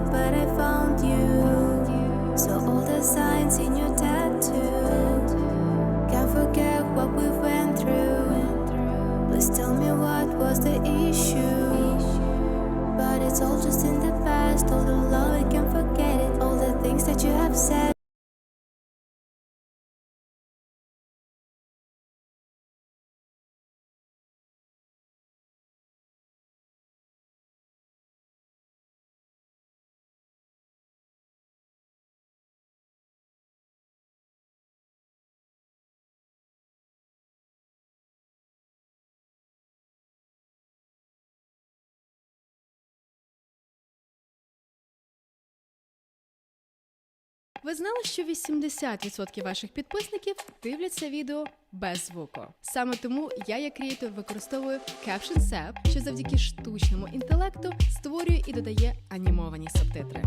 but I found you. So all the signs in your tattoo. Can't forget what we went through. Please tell me what was the issue. But it's all just in the past. All the love, I can't forget it. All the things that you have said. Ви знали, що 80% ваших підписників дивляться відео без звуку. Саме тому я, як креатор, використовую Caption Sap, що завдяки штучному інтелекту створює і додає анімовані субтитри.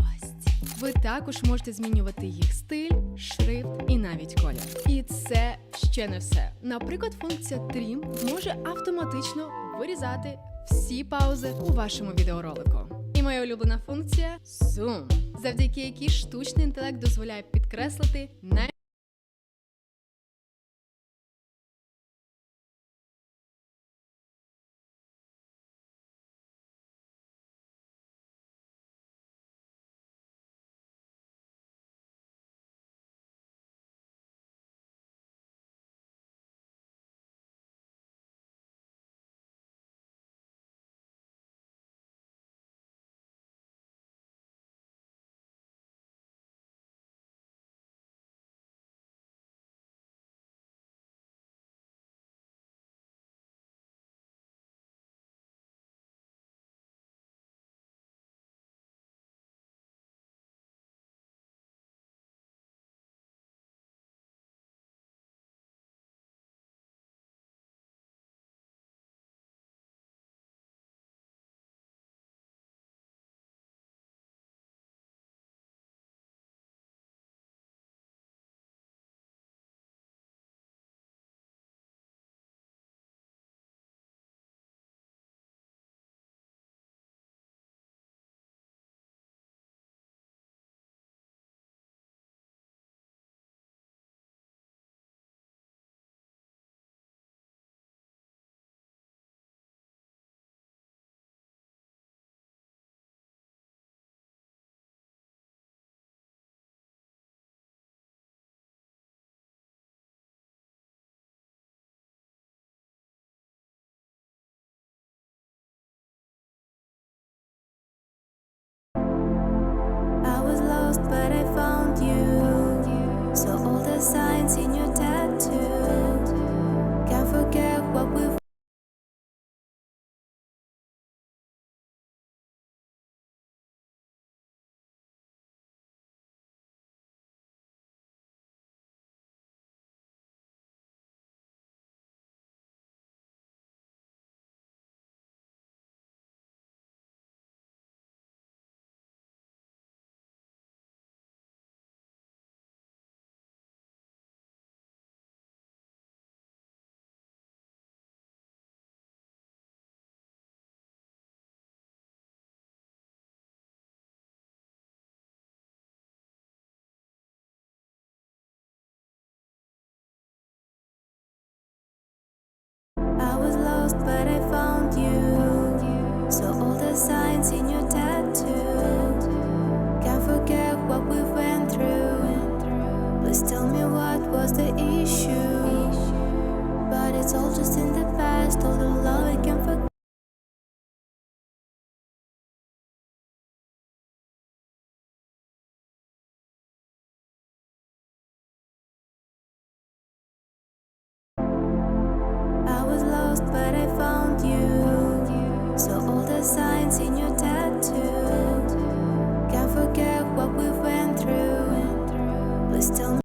Ви також можете змінювати їх стиль, шрифт і навіть колір. І це ще не все. Наприклад, функція Trim може автоматично вирізати всі паузи у вашому відеоролику. Моя улюблена функція Zoom, завдяки якій штучний інтелект дозволяє підкреслити най... lost, but I found you. So all the signs in your tattoo. But I found you. So all the signs in your tattoo. lost, but I found you. so all the signs in your tattoo. Can't forget what we went through. Please tell me.